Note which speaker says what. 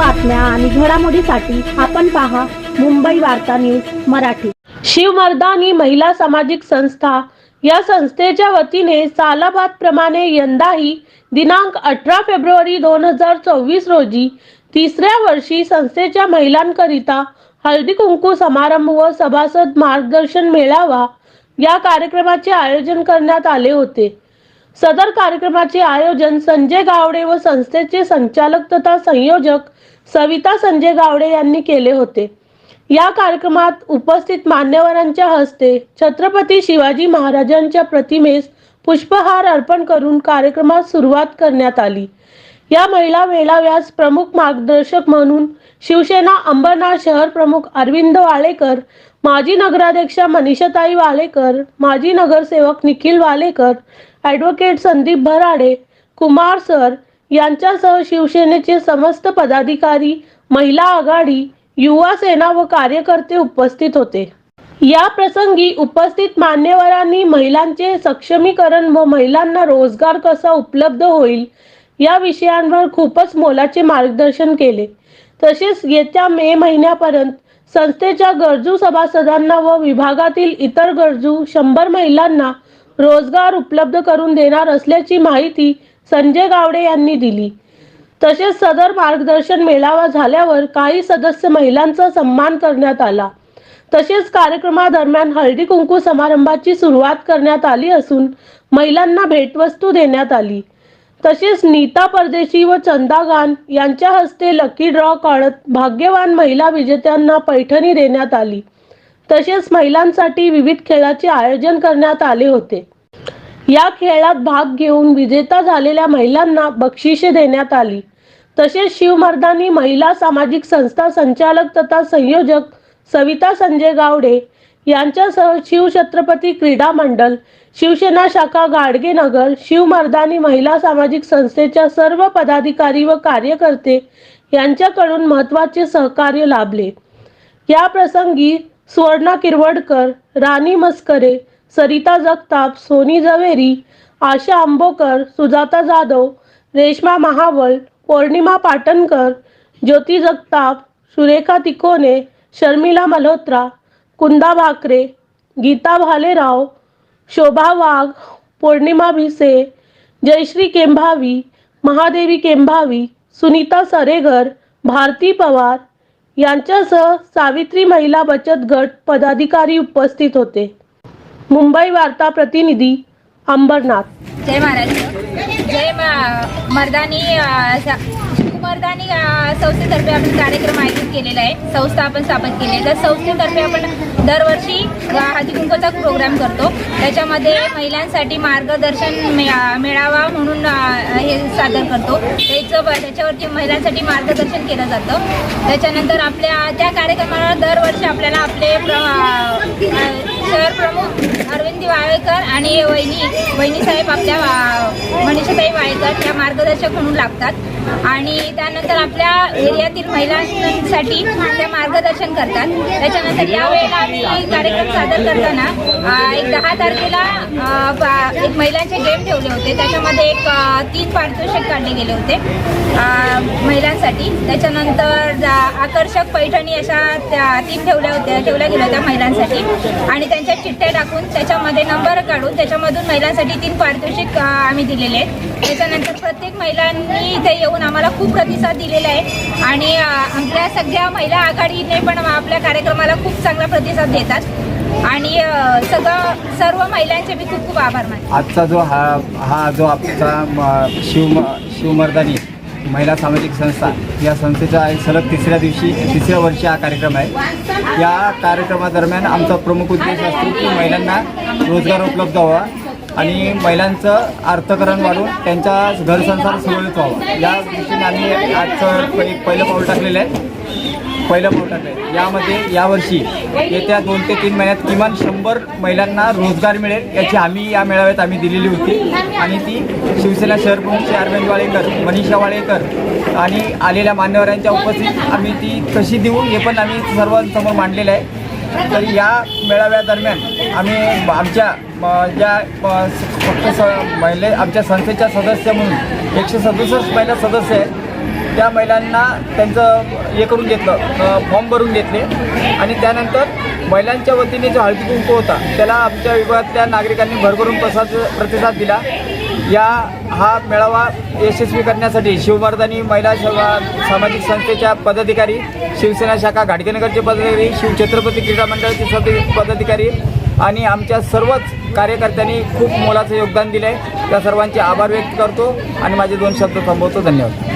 Speaker 1: बातम्या आणि घडामोडीसाठी आपण पहा मुंबई वार्ता न्यूज मराठी. शिवमर्दानी महिला सामाजिक संस्था या संस्थेच्या वतीने सालाबाद प्रमाणे यंदाही दिनांक अठरा फेब्रुवारी दोन हजार चोवीस रोजी तिसऱ्या वर्षी संस्थेच्या महिलांकरिता हळदी कुंकू समारंभ व सभासद मार्गदर्शन मेळावा या कार्यक्रमाचे आयोजन करण्यात आले होते. सदर कार्यक्रमाचे आयोजन संजय गावडे व संस्थेचे संचालक तथा संयोजक सविता संजय गावडे यांनी केले होते. या कार्यक्रमात उपस्थित मान्यवरांच्या हस्ते छत्रपती शिवाजी महाराजांच्या प्रतिमेस पुष्पहार अर्पण करून कार्यक्रमास सुरुवात करण्यात आली. या महिला मेळाव्यास प्रमुख मार्गदर्शक म्हणून शिवसेना अंबरनाथ शहर प्रमुख अरविंद वाळेकर माजी नगराध्यक्षा मनीषाताई वालेकर माजी नगरसेवक निखिल वालेकर ॲडव्होकेट संदीप भराडे कुमार सर यांच्यासह शिवसेनेचे समस्त पदाधिकारी महिला आघाडी युवा सेना व कार्यकर्ते उपस्थित होते. या प्रसंगी उपस्थित मान्यवरांनी महिलांचे सक्षमीकरण व महिलांना रोजगार कसा उपलब्ध होईल या विषयांवर खूपच मोलाचे मार्गदर्शन केले. तसेच येत्या मे महिन्यापर्यंत संस्थेच्या गरजू सभासदांना व विभागातील इतर गरजू शंभर महिलांना रोजगार उपलब्ध करून देणार असल्याची माहिती संजय गावडे यांनी दिली. तसेच सदर मार्गदर्शन मेळावा झाल्यावर काही सदस्य महिलांचा सन्मान करण्यात आला. तसेच कार्यक्रमादरम्यान हळदी कुंकू समारंभाची सुरुवात करण्यात आली असून महिलांना भेटवस्तू देण्यात आली. तसेच नीता परदेशी व चंदा गान यांच्या हस्ते लकी ड्रॉ काढत भाग्यवान महिला विजेत्यांना पैठणी देण्यात आली. तसेच महिलांसाठी विविध खेळाचे आयोजन करण्यात आले होते. या खेळात भाग घेऊन विजेता झालेल्या महिलांना बक्षिसे देण्यात आली. तसेच शिवमर्दानी महिला सामाजिक संस्था संचालक तथा संयोजक सविता संजय गावडे यांच्यासह शिवछत्रपती क्रीडा मंडळ शिवसेना शाखा गाडगेनगर शिवमर्दानी महिला सामाजिक संस्थेच्या सर्व पदाधिकारी व कार्यकर्ते यांच्याकडून महत्त्वाचे सहकार्य लाभले. या प्रसंगी सुवर्णा किरवडकर राणी मस्करे सरिता जगताप सोनी जवेरी आशा आंबोकर सुजाता जाधव रेश्मा महावळ पौर्णिमा पाटणकर ज्योती जगताप सुरेखा तिकोने शर्मिला मल्होत्रा कुंदा भाकरे गीता भालेराव शोभा वाघ पौर्णिमा भिसे जयश्री केंभावी महादेवी केंभावी सुनीता सरेगर भारती पवार यांच्यासह सावित्री महिला बचत गट पदाधिकारी उपस्थित होते. मुंबई वार्ता प्रतिनिधी अंबरनाथ.
Speaker 2: जय महाराज. जय मर्दानी अ, संस्थेतर्फे आपण कार्यक्रम आयोजित केलेला आहे. संस्था आपण स्थापन केली आहे. तर संस्थेतर्फे आपण दरवर्षी अ, हळदी कुंकूचा प्रोग्राम करतो. त्याच्यामध्ये महिलांसाठी मार्गदर्शन मे- मेळावा म्हणून हे सादर करतो. त्याचं ब- त्याच्यावरती महिलांसाठी मार्गदर्शन केलं जातं. त्याच्यानंतर आपल्या त्या कार्यक्रमाला दरवर्षी आपल्याला आपले शहर प्रमुख अरविंद वाळेकर आणि वहिनी वहिनी साहेब आपल्या मनीषाताई वाळेकर या मार्गदर्शक म्हणून लागतात. आणि त्यानंतर आपल्या एरियातील महिलांसाठी त्या मार्गदर्शन करतात. त्याच्यानंतर यावेळेला आम्ही कार्यक्रम सादर करताना एक दहा तारखेला एक महिलांचे गेम ठेवले होते. त्याच्यामध्ये एक तीन पारितोषिक काढले गेले होते. अ, होती. त्याच्यानंतर आकर्षक पैठणी अशा त्या तीन ठेवल्या होत्या ठेवल्या गेल्या होत्या महिलांसाठी. आणि त्यांच्या चिठ्ठ्या टाकून त्याच्यामध्ये नंबर काढून त्याच्यामधून महिलांसाठी तीन पारितोषिक आम्ही दिलेले आहेत. त्याच्यानंतर प्रत्येक महिलांनी इथे येऊन आम्हाला खूप प्रतिसाद दिलेला आहे. आणि आपल्या सगळ्या महिला आघाडीने पण आपल्या कार्यक्रमाला खूप चांगला प्रतिसाद देतात. आणि सगळं सर्व महिलांचे मी खूप खूप आभार मानते.
Speaker 3: आजचा जो हा हा जो आमचा शिव शिवमर्दानी महिला सामाजिक संस्था या संस्थेचा एक सलग तिसऱ्या दिवशी तिसऱ्या वर्षी हा कार्यक्रम आहे. या कार्यक्रमादरम्यान आमचा प्रमुख उद्देश असतो की महिलांना रोजगार उपलब्ध व्हावा आणि महिलांचं अर्थकरण वाढून त्यांचा घरसंसार सुरळीत व्हावा. या दृष्टीने आम्ही आजचं एक पहिलं पाऊल टाकलेलं आहे. पहिलं पाऊल टाकलं आहे यामध्ये यावर्षी येत्या दोन ते तीन महिन्यात किमान शंभर महिलांना रोजगार मिळेल याची हमी या मेळाव्यात आम्ही दिलेली होती. आणि ती शिवसेना शहर प्रमुख श्री अरविंद वाळेकर मनीषा वाळेकर आणि आलेल्या मान्यवरांच्या उपस्थित आम्ही ती कशी देऊ हे पण आम्ही सर्वांसमोर मांडलेलं आहे. तर या मेळाव्यादरम्यान आम्ही आमच्या म, ज्या फक्त स महिले आमच्या संस्थेच्या सदस्य म्हणून एकशे सदुसष्ट महिला सदस्य आहेत त्या महिलांना त्यांचं हे करून घेतलं फॉर्म भरून घेतले. आणि त्यानंतर महिलांच्या वतीने जो हळदी कुंकू होता त्याला आमच्या विभागातल्या नागरिकांनी भरभरून प्रसाद प्रतिसाद दिला. या हा मेळावा यशस्वी करण्यासाठी शिवमर्दानी महिला सेवा सामाजिक संस्थेच्या पदाधिकारी शिवसेना शाखा घाटगेनगरचे पदाधिकारी शिवछत्रपती क्रीडा मंडळाचे सद- पदाधिकारी आणि आमच्या सर्वच कार्यकर्त्यांनी खूप मोलाचं योगदान दिलं आहे त्या सर्वांचे आभार व्यक्त करतो आणि माझे दोन शब्द थांबवतो. धन्यवाद.